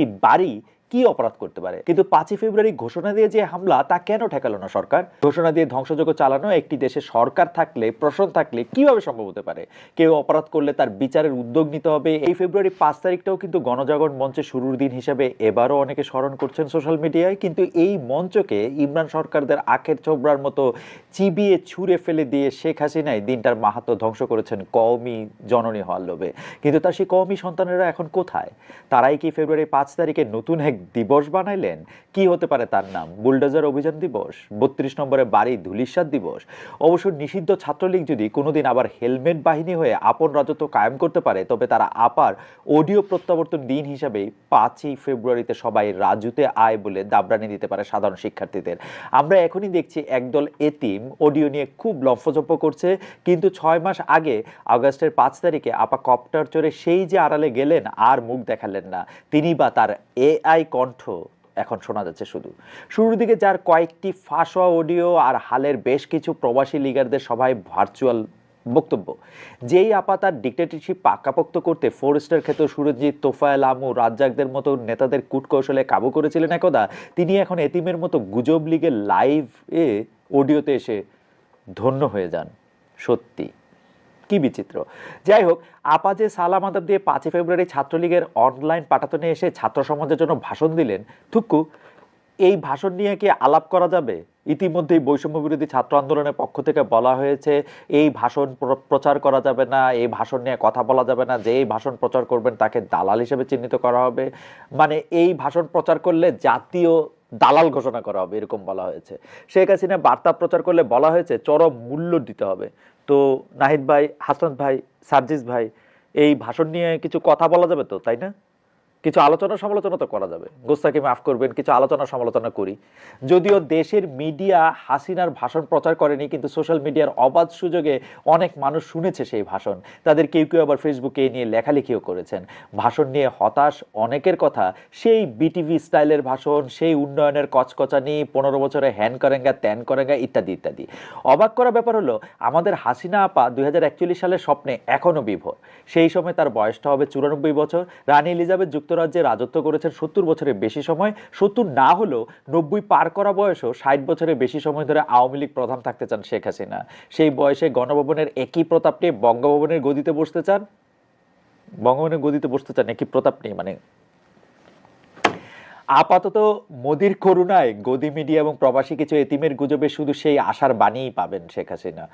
একটি বাড়ি কি অপরাধ করতে পারে? কিন্তু পাঁচই ফেব্রুয়ারি ঘোষণা দিয়ে যে হামলা, তা কেন ঠেকালো না সরকার? ঘোষণা দিয়ে ধ্বংসযজ্ঞ চালানো, একটি দেশে সরকার থাকলে, প্রশাসন থাকলে কীভাবে সম্ভব হতে পারে? কেউ অপরাধ করলে তার বিচারের উদ্যোগ নিতে হবে। এই ফেব্রুয়ারি পাঁচ তারিখটাও কিন্তু গণজাগরণ মঞ্চে শুরুর দিন হিসেবে এবারও অনেকে স্মরণ করছেন সোশ্যাল মিডিয়ায়। কিন্তু এই মঞ্চকে ইমরান সরকারদের আখের ছোবরার মতো চিবিয়ে ছুঁড়ে ফেলে দিয়ে শেখ হাসিনাই দিনটার মাহাত্ম ধ্বংস করেছেন কওমি জননী হওয়ার লোভে। কিন্তু তার সেই কওমি সন্তানেরা এখন কোথায়? তারাই কি ফেব্রুয়ারি পাঁচ তারিখে নতুন এক দিবস বানাইলেন? কি হতে পারে তার নাম? বুলডোজার অভিযান দিবস? বত্রিশ নম্বরে বাড়ি ধুলিস্বাদ দিবস? অবশ্য নিষিদ্ধ ছাত্রলীগ যদি কোনোদিন আবার হেলমেট বাহিনী হয়ে আপন রাজত্ব কায়েম করতে পারে, তবে তারা আপার অডিও প্রত্যাবর্তন দিন হিসাবে পাঁচই ফেব্রুয়ারিতে সবাই রাজুতে আয় বলে দাবরানি দিতে পারে সাধারণ শিক্ষার্থীদের। আমরা এখনই দেখছি একদল এতিম অডিও নিয়ে খুব লম্ফজম্প করছে, কিন্তু ছয় মাস আগে, আগস্টের পাঁচ তারিখে আপা কপ্টার চড়ে সেই যে আড়ালে গেলেন আর মুখ দেখালেন না। তিনি বা তার এআই কণ্ঠ এখন শোনা যাচ্ছে শুধু। শুরুর দিকে যার কয়েকটি ফাঁস হওয়া অডিও আর হালের বেশ কিছু প্রবাসী লিগারদের সভায় ভার্চুয়াল বক্তব্য, যেই আপা তার ডিক্টেটরশিপ পাকাপোক্ত করতে ফোর স্টার ক্ষেত্র সুরজিৎ, তোফায়েল, আমু, রাজ্জাকদের মতো নেতাদের কূটকৌশলে কাবু করেছিলেন একদা, তিনি এখন এতিমের মতো গুজব লিগের লাইভ এ অডিওতে এসে ধন্য হয়ে যান। সত্যি। কি বিচিত্র। যাই হোক, আপা যে সালাম আদাব দিয়ে পাঁচই ফেব্রুয়ারি ছাত্রলীগের অনলাইন পাঠাতনে এসে ছাত্র সমাজের জন্য ভাষণ দিলেন থুক্কু এই ভাষণ নিয়ে কি আলাপ করা যাবে? ইতিমধ্যেই বৈষম্য বিরোধী ছাত্র আন্দোলনের পক্ষ থেকে বলা হয়েছে, এই ভাষণ প্রচার করা যাবে না, এই ভাষণ নিয়ে কথা বলা যাবে না, যে এই ভাষণ প্রচার করবেন তাকে দালাল হিসেবে চিহ্নিত করা হবে। মানে এই ভাষণ প্রচার করলে জাতীয় দালাল ঘোষণা করা হবে, এরকম বলা হয়েছে। শেখ হাসিনা বার্তা প্রচার করলে বলা হয়েছে চরম মূল্য দিতে হবে। তো নাহিদ ভাই, হাসান ভাই, সার্জিস ভাই, এই ভাষণ নিয়ে কিছু কথা বলা যাবে তো, তাই না? কিছু আলোচনা সমালোচনা তো করা যাবে। গোস্তাকে মাফ করবেন, কিছু আলোচনা সমালোচনা করি। যদিও দেশের মিডিয়া হাসিনার ভাষণ প্রচার করেনি, কিন্তু সোশ্যাল মিডিয়ার অবাধ সুযোগে অনেক মানুষ শুনেছে সেই ভাষণ। তাদের কেউ কেউ আবার ফেসবুকে নিয়ে লেখালেখিও করেছেন। ভাষণ নিয়ে হতাশ অনেকের কথা, সেই বিটিভি স্টাইলের ভাষণ, সেই উন্নয়নের কচকচানি, পনেরো বছরে হ্যান করেঙ্গা, ত্যান করেঙ্গা, ইত্যাদি ইত্যাদি। অবাক করা ব্যাপার হলো, আমাদের হাসিনা আপা দুই হাজার একচল্লিশ সালের স্বপ্নে এখনও বিভোর। সেই সময় তার বয়সটা হবে চুরানব্বই বছর, রানী এলিজাবেথ যুক্তরাজ্যে রাজত্ব করেছেন সত্তর বছরের বেশি সময়। সত্তর না হলেও নব্বই পার করা বয়সও ষাট বছরের বেশি সময় ধরে আওয়ামী লীগ প্রধান থাকতে চান শেখ হাসিনা। সেই বয়সে গণভবনের একই প্রতাপ নিয়ে বঙ্গভবনের গদিতে বসতে চান? বঙ্গভবনের গদিতে বসতে চান একই প্রতাপ নিয়ে মানে আপাতত মোদির করুণায় গদি মিডিয়া এবং প্রবাসী কিছু এতিমের গুজবে শুধু সেই আশার বাণীই পাবেন শেখ হাসিনা।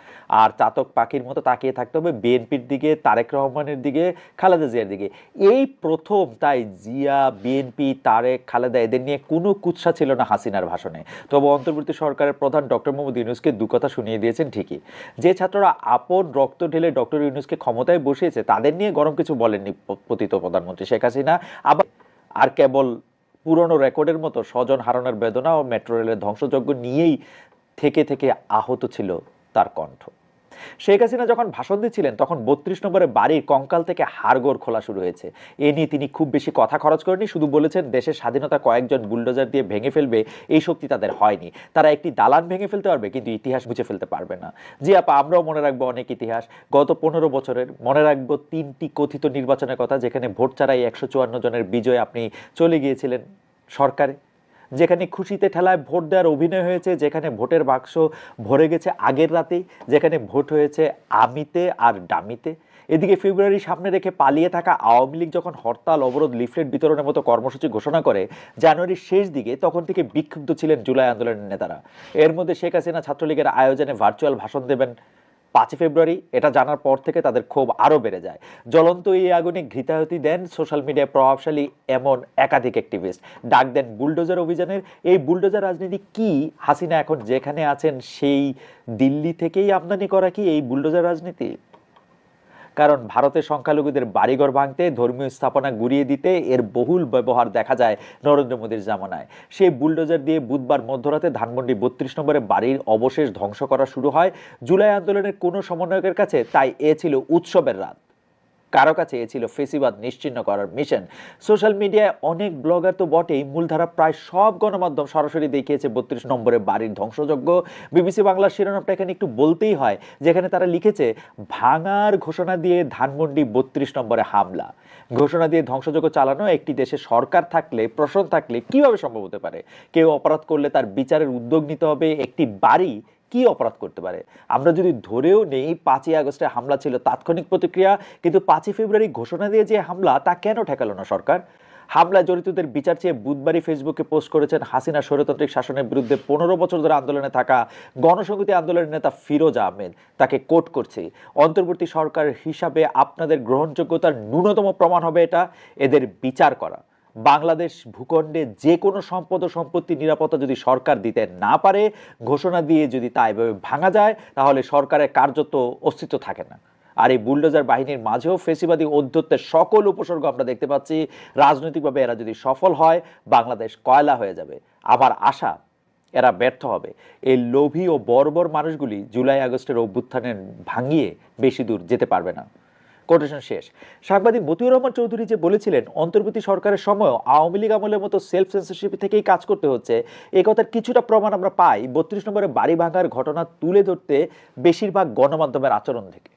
আর চাতক পাখির মতো তাকিয়ে থাকতে হবে বিএনপির দিকে, তারেক রহমানের দিকে, খালেদা জিয়ার দিকে। এই প্রথম তাই জিয়া, বিএনপি, তারেক, খালেদা, এদের নিয়ে কোনো কুৎসা ছিল না হাসিনার ভাষণে। তবে অন্তর্বর্তী সরকারের প্রধান ডক্টর মোহাম্মদ ইউনুসকে দু কথা শুনিয়ে দিয়েছেন ঠিকই। যে ছাত্ররা আপন রক্ত ঢেলে ডক্টর ইউনুসকে ক্ষমতায় বসিয়েছে, তাদের নিয়ে গরম কিছু বলেননি পতিত প্রধানমন্ত্রী শেখ হাসিনা। আবার আর কেবল পুরনো রেকর্ডের মতো স্বজন হারানোর বেদনা ও মেট্রো রেলের ধ্বংসযজ্ঞ নিয়েই থেকে থেকে আহত ছিল তার কণ্ঠ। শেখ হাসিনা যখন ভাষণ দিচ্ছিলেন, তখন বত্রিশ নম্বরের বাড়ির কঙ্কাল থেকে হাড়গোড় খোলা শুরু হয়েছে। এ নিয়ে তিনি খুব বেশি কথা খরচ করেনি শুধু বলেছেন দেশের স্বাধীনতা কয়েকজন বুলডোজার দিয়ে ভেঙে ফেলবে, এই শক্তি তাদের হয়নি। তারা একটি দালান ভেঙে ফেলতে পারবে, কিন্তু ইতিহাস মুছে ফেলতে পারবে না। জি আপা, আমরাও মনে রাখব অনেক ইতিহাস। গত পনেরো বছরের, মনে রাখব তিনটি কথিত নির্বাচনের কথা, যেখানে ভোট ছাড়াই একশো চুয়ান্ন জনের বিজয় আপনি চলে গিয়েছিলেন সরকারে। যেখানে খুশিতে ঠেলায় ভোট দেওয়ার অভিনয় হয়েছে, যেখানে ভোটের বাক্স ভরে গেছে আগের রাতেই, যেখানে ভোট হয়েছে আমিতে আর ডামিতে। এদিকে ফেব্রুয়ারি সামনে রেখে পালিয়ে থাকা আওয়ামী লীগ যখন হরতাল, অবরোধ, লিফলেট বিতরণের মতো কর্মসূচি ঘোষণা করে, জানুয়ারির শেষ দিকে তখন থেকে বিক্ষুব্ধ ছিলেন জুলাই আন্দোলনের নেতারা। এর মধ্যে শেখ হাসিনা ছাত্রলীগের আয়োজনে ভার্চুয়াল ভাষণ দেবেন। পাঁচই ফেব্রুয়ারি, এটা জানার পর থেকে তাদের ক্ষোভ আরও বেড়ে যায়। জ্বলন্ত এই আগুনে ঘৃতাহতি দেন সোশ্যাল মিডিয়ায় প্রভাবশালী এমন একাধিক অ্যাক্টিভিস্ট ডাক দেন বুলডোজার অভিযানের, এই বুলডোজার রাজনীতি কি? হাসিনা এখন যেখানে আছেন, সেই দিল্লি থেকেই আমদানি করা কি এই বুলডোজার রাজনীতি? কারণ ভারতের সংখ্যালঘুদের বাড়িঘর ভাঙতে, ধর্মীয় স্থাপনা গুড়িয়ে দিতে এর বহুল ব্যবহার দেখা যায় নরেন্দ্র মোদীর জামানায়। সেই বুলডোজার দিয়ে বুধবার মধ্যরাতে ধানমন্ডি বত্রিশ নম্বরে বাড়ির অবশেষ ধ্বংস করা শুরু হয়। জুলাই আন্দোলনের কোনো সমন্বয়কের কাছে তাই এ ছিল উৎসবের রাত। কারও কাছে এ ছিল ফেসিবাদ নিশ্চিন্ন করার মিশন সোশ্যাল মিডিয়ায় অনেক ব্লগার তো বটেই, মূলধারা প্রায় সব গণমাধ্যম সরাসরি দেখিয়েছে বত্রিশ নম্বরে বাড়ির ধ্বংসযজ্ঞ। বিবিসি বাংলার শিরোনামটা এখানে একটু বলতেই হয়, যেখানে তারা লিখেছে, ভাঙার ঘোষণা দিয়ে ধানমন্ডি বত্রিশ নম্বরে হামলা। ঘোষণা দিয়ে ধ্বংসযজ্ঞ চালানো, একটি দেশে সরকার থাকলে, প্রশাসন থাকলে কীভাবে সম্ভব হতে পারে? কেউ অপরাধ করলে তার বিচারের উদ্যোগ নিতে হবে, একটি বাড়ি কি অপরাধ করতে পারে? আমরা যদি ধরেও নেই পাঁচই আগস্টে হামলা ছিল তাৎক্ষণিক প্রতিক্রিয়া, কিন্তু পাঁচই ফেব্রুয়ারি ঘোষণা দিয়ে যে হামলা, তা কেন ঠেকালো না সরকার? হামলায় জড়িতদের বিচার চেয়ে বুধবারই ফেসবুকে পোস্ট করেছেন হাসিনা স্বৈরতান্ত্রিক শাসনের বিরুদ্ধে পনেরো বছর ধরে আন্দোলনে থাকা গণসংহতি আন্দোলনের নেতা ফিরোজ আহমেদ। তাকে কোট করছে। অন্তর্বর্তী সরকার হিসাবে আপনাদের গ্রহণযোগ্যতার ন্যূনতম প্রমাণ হবে এটা। এদের বিচার করা। বাংলাদেশ ভূখণ্ডে যে কোনো সম্পদ ও সম্পত্তির নিরাপত্তা যদি সরকার দিতে না পারে, ঘোষণা দিয়ে যদি তা এভাবে ভাঙা যায়, তাহলে সরকারের কার্যত অস্তিত্ব থাকে না। আর এই বুলডোজার বাহিনীর মাঝেও ফেসিবাদী অধ্যত্বের সকল উপসর্গ আমরা দেখতে পাচ্ছি। রাজনৈতিকভাবে এরা যদি সফল হয়, বাংলাদেশ কয়লা হয়ে যাবে। আবার আশা, এরা ব্যর্থ হবে। এই লোভী ও বর্বর মানুষগুলি জুলাই আগস্টের অভ্যুত্থানের ভাঙিয়ে বেশি দূর যেতে পারবে না। কোটেশন শেষ। সাংবাদিক মতিউর রহমান চৌধুরী যে বলেছিলেন, অন্তর্বর্তী সরকারের সময় আওয়ামী লীগ আমলের মতো সেলফ সেন্সরশিপ থেকেই কাজ করতে হচ্ছে, এ কথার কিছুটা প্রমাণ আমরা পাই বত্রিশ নম্বরে বাড়ি ভাঙার ঘটনা তুলে ধরতে বেশিরভাগ গণমাধ্যমের আচরণ থেকে।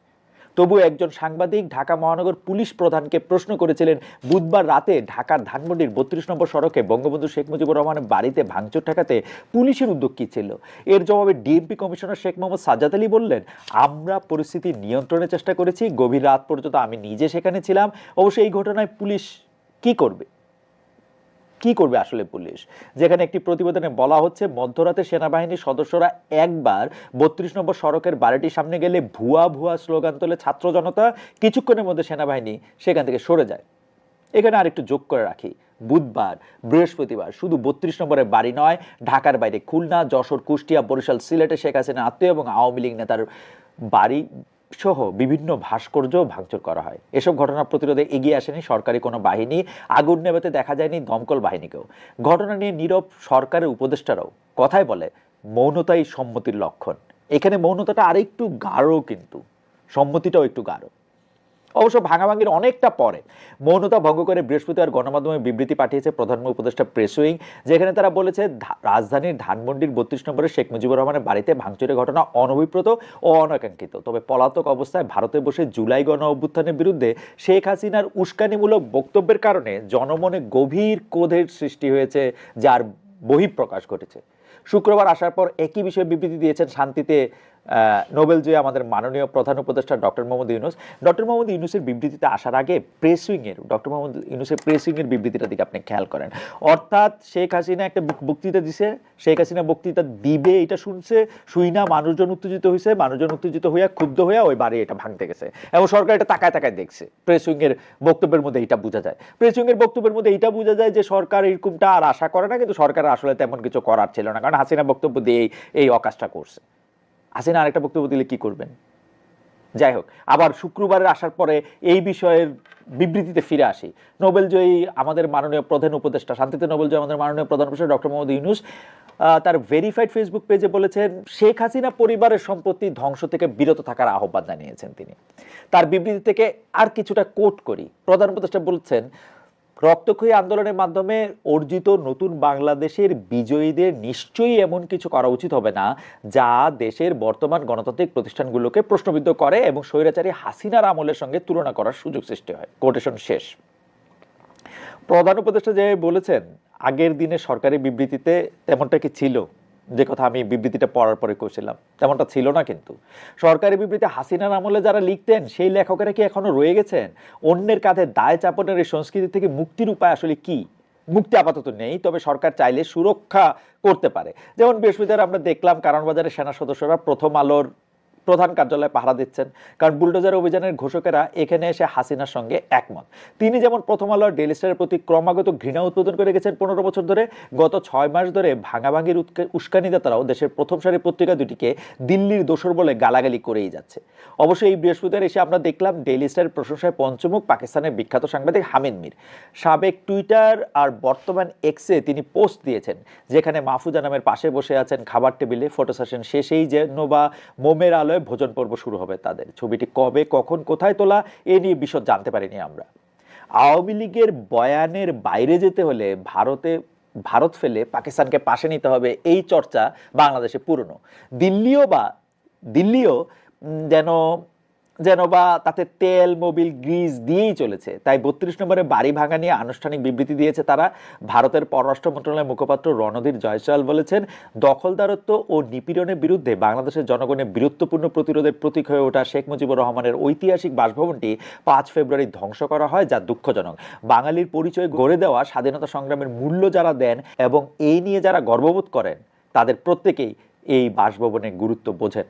তবু একজন সাংবাদিক ঢাকা মহানগর পুলিশ প্রধানকে প্রশ্ন করেছিলেন, বুধবার রাতে ঢাকার ধানমন্ডির বত্রিশ নম্বর সড়কে বঙ্গবন্ধু শেখ মুজিবুর রহমানের বাড়িতে ভাঙচুর ঠেকাতে পুলিশের উদ্যোগ কী ছিল? এর জবাবে ডিএমপি কমিশনার শেখ মোহাম্মদ সাজাদ আলী বললেন, আমরা পরিস্থিতি নিয়ন্ত্রণের চেষ্টা করেছি, গভীর রাত পর্যন্ত আমি নিজে সেখানে ছিলাম। অবশ্যই এই ঘটনায় পুলিশ কি করবে? কি করবে আসলে পুলিশ? যেখানে একটি প্রতিবেদনে বলা হচ্ছে, মধ্যরাতে সেনাবাহিনীর সদস্যরা একবার বত্রিশ নম্বর সড়কের বাড়িটির সামনে গেলে ভুয়া ভুয়া স্লোগান তোলে ছাত্র জনতা। কিছুক্ষণের মধ্যে সেনাবাহিনী সেখান থেকে সরে যায়। এখানে আরেকটু যোগ করে রাখি। বুধবার, বৃহস্পতিবার, শুধু বত্রিশ নম্বরের বাড়ি নয়, ঢাকার বাইরে খুলনা, যশোর, কুষ্টিয়া, বরিশাল, সিলেটে শেখ হাসিনা আত্মীয় এবং আওয়ামী লীগ নেতার বাড়ি সহ বিভিন্ন ভাস্কর্য ভাঙচুর করা হয়। এসব ঘটনা প্রতিরোধে এগিয়ে আসেনি সরকারি কোনো বাহিনী। আগুন নেভাতে দেখা যায়নি দমকল বাহিনীকেও। ঘটনা নিয়ে নীরব সরকারের উপদেষ্টারাও কথায় বলে, মৌনতাই সম্মতির লক্ষণ। এখানে মৌনতাটা আরেকটু গাঢ় কিন্তু। সম্মতিটাও একটু গাঢ়। অবশ্য ভাঙাভাঙির অনেকটা পরে। মৌনতা ভঙ্গ করে বৃহস্পতিবার গণমাধ্যমে বিবৃতি পাঠিয়েছে প্রধান উপদেষ্টা প্রেস উইং যেখানে তারা বলেছে রাজধানীর ধানমন্ডির বত্রিশ নম্বরে শেখ মুজিবুর রহমানের বাড়িতে ভাঙচুরের ঘটনা অনভিপ্রত ও অনাকাঙ্ক্ষিত। তবে পলাতক অবস্থায় ভারতে বসে জুলাই গণ অভ্যুত্থানের বিরুদ্ধে শেখ হাসিনার উস্কানিমূলক বক্তব্যের কারণে জনমনে গভীর ক্রোধের সৃষ্টি হয়েছে, যার বহিঃপ্রকাশ ঘটেছে। শুক্রবার আসার পর একই বিষয়ে বিবৃতি দিয়েছেন শান্তিতে নোবেল জয়ী আমাদের মাননীয় প্রধান উপদেষ্টা ডক্টর মোহাম্মদ ইউনুস। ডক্টর মোহাম্মদ ইউনুসের বিবৃতিতে আসার আগে প্রেস উইংয়ের ডক্টর মোহাম্মদ ইউনুসের প্রেস উইংয়ের বিবৃতিটার দিকে আপনি খেয়াল করেন। অর্থাৎ শেখ হাসিনা একটা বক্তৃতা দিছে, শেখ হাসিনা বক্তৃতা দিবে, এটা শুনছে, শুই না, মানুষজন উত্তেজিত হয়েছে মানুষজন উত্তেজিত হইয়া, ক্ষুব্ধ হইয়া ওই বাড়ি এটা ভাঙতে গেছে। এবং সরকার এটা তাকায় তাকায় দেখছে প্রেস উইংয়ের বক্তব্যের মধ্যে এটা বোঝা যায়। প্রেস উইংয়ের বক্তব্যের মধ্যে এটা বোঝা যায় যে সরকার এরকমটা আর আশা করে না, কিন্তু সরকার আসলে তেমন কিছু করার ছিল না, কারণ হাসিনা বক্তব্য দিয়ে এই অকাজটা করছে। হাসিনা আরেকটা বক্তব্য দিলে কি করবেন? যাই হোক, আবার শুক্রবারের আসার পরে এই বিষয়ের বিবৃতিতে ফিরে আসি। নোবেল জয়ী আমাদের মাননীয় প্রধান উপদেষ্টা, শান্তিতে নোবেল জয়ী আমাদের মাননীয় প্রধান উপদেষ্টা ডক্টর মোহাম্মদ ইউনুস তার ভেরিফাইড ফেসবুক পেজে বলেছেন, শেখ হাসিনা পরিবারের সম্পত্তি ধ্বংস থেকে বিরত থাকার আহ্বান জানিয়েছেন তিনি। তার বিবৃতি থেকে আর কিছুটা কোট করি। প্রধান উপদেষ্টা বলছেন রক্তক্ষয়ী আন্দোলনের মাধ্যমে অর্জিত নতুন বাংলাদেশের বিজয়ীদের নিশ্চয়ই এমন কিছু করা উচিত হবে না, যা দেশের বর্তমান গণতান্ত্রিক প্রতিষ্ঠানগুলোকে প্রশ্নবিদ্ধ করে এবং স্বৈরাচারী হাসিনার আমলের সঙ্গে তুলনা করার সুযোগ সৃষ্টি হয়। কোটেশন শেষ। প্রধান উপদেষ্টা যে বলেছেন, আগের দিনে সরকারি বিবৃতিতে তেমনটা কি ছিল? যে কথা আমি বিবৃতিটা পড়ার পরে করছিলাম তেমনটা ছিল না কিন্তু। সরকারি বিবৃতি হাসিনার আমলে যারা লিখতেন, সেই লেখকেরা কি এখনও রয়ে গেছেন? অন্যের কাঁধে দায় চাপনের এই সংস্কৃতি থেকে মুক্তির উপায় আসলে কি? মুক্তি আপাতত নেই, তবে সরকার চাইলে সুরক্ষা করতে পারে। যেমন বৃহস্পতিবার আমরা দেখলাম কারণ কারণবাজারের সেনা সদস্যরা প্রথম আলোর প্রধান কার্যালয়ে পাহারা দিচ্ছেন। কারণ বুলডোজার অভিযানের ঘোষকেরা এখানে এসে হাসিনার সঙ্গে একমত। তিনি যেমন প্রথম আলোর ডেলি স্টারের প্রতি ক্রমাগত ঘৃণা উৎপাদন করে গেছেন পনেরো বছর ধরে, গত ছয় মাস ধরে ভাঙাভাঙির উস্কানিদাতারাও দেশের প্রথম সারির পত্রিকা দুটিকে দিল্লির দোসর বলে গালাগালি করেই যাচ্ছে। অবশ্য এই বৃহস্পতিবার এসে আমরা দেখলাম ডেইলি স্টারের প্রশংসায় পঞ্চমুখ পাকিস্তানের বিখ্যাত সাংবাদিক হামিদ মির। সাবেক টুইটার আর বর্তমান এক্সে তিনি পোস্ট দিয়েছেন, যেখানে মাহফুজা নামের পাশে বসে আছেন খাবার টেবিলে, ফটো সেশন শেষেই যেন বা মোমের আলো বিদ্যালয়ে ভোজন পর্ব শুরু হবে তাদের। ছবিটি কবে, কখন, কোথায় তোলা, এ নিয়ে বিশদ জানতে পারিনি আমরা। আওয়ামী লীগের বয়ানের বাইরে যেতে হলে ভারতে, ভারত ফেলে পাকিস্তানকে পাশে নিতে হবে এই চর্চা বাংলাদেশে পুরনো। দিল্লিও বা, দিল্লিও যেন যেন বা তাতে তেল, মোবিল, গ্রিজ দিয়েই চলেছে। তাই বত্রিশ নম্বরে বাড়ি ভাঙা নিয়ে আনুষ্ঠানিক বিবৃতি দিয়েছে তারা। ভারতের পররাষ্ট্র মন্ত্রণালয়ের মুখপাত্র রণধীর জয়সওয়াল বলেছেন, দখলদারত্ব ও নিপীড়নের বিরুদ্ধে বাংলাদেশের জনগণের বীরত্বপূর্ণ প্রতিরোধের প্রতীক হয়ে ওঠা শেখ মুজিবুর রহমানের ঐতিহাসিক বাসভবনটি পাঁচ ফেব্রুয়ারি ধ্বংস করা হয় যা দুঃখজনক। বাঙালির পরিচয় গড়ে দেওয়া, স্বাধীনতা সংগ্রামের মূল্য যারা দেন এবং এই নিয়ে যারা গর্ববোধ করেন, তাদের প্রত্যেকেই এই বাসভবনের গুরুত্ব বোঝেন।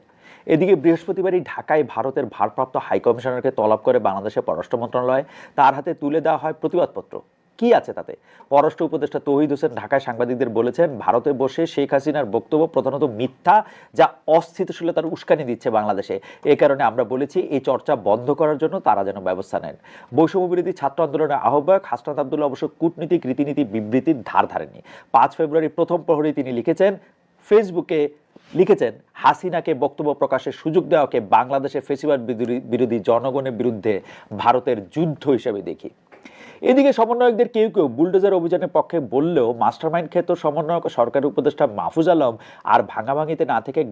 এদিকে বৃহস্পতিবারই ঢাকায় ভারতের ভারপ্রাপ্ত হাইকমিশনারকে তলব করে বাংলাদেশের পররাষ্ট্র মন্ত্রণালয় তার হাতে তুলে দেওয়া হয় প্রতিবাদপত্র। কি আছে তাতে? পররাষ্ট্র উপদেষ্টা তৌহিদ হোসেন ঢাকায় সাংবাদিকদের বলেছেন, ভারতে বসে শেখ হাসিনার বক্তব্য প্রধানত মিথ্যা যা অস্থিতিশীলতার উস্কানি দিচ্ছে বাংলাদেশে। এ কারণে আমরা বলেছি এই চর্চা বন্ধ করার জন্য তারা যেন ব্যবস্থা নেন। বৈষম্য বিরোধী ছাত্র আন্দোলনের আহ্বায়ক হাসনাত আবদুল্লাহ অবশ্য কূটনীতিক রীতিনীতি বিবৃতির ধার ধারেনি। পাঁচ ফেব্রুয়ারি প্রথম প্রহরে তিনি লিখেছেন, ফেসবুকে লিখেছেন, হাসিনাকে বক্তব্য প্রকাশের সুযোগ দেওয়াকে বাংলাদেশের ফেসিবাদ বিরোধী- জনগণের বিরুদ্ধে ভারতের যুদ্ধ হিসেবে দেখি। এদিকে সমন্বয়কদের কেউ কেউ বুলডোজার অভিযানের পক্ষে বললেও মাস্টারমাইন্ড ক্ষেত্র সমন্বয়ক সরকারি উপদেষ্টা মাহফুজ আলম আর ভাঙাভাঙিতে না থেকে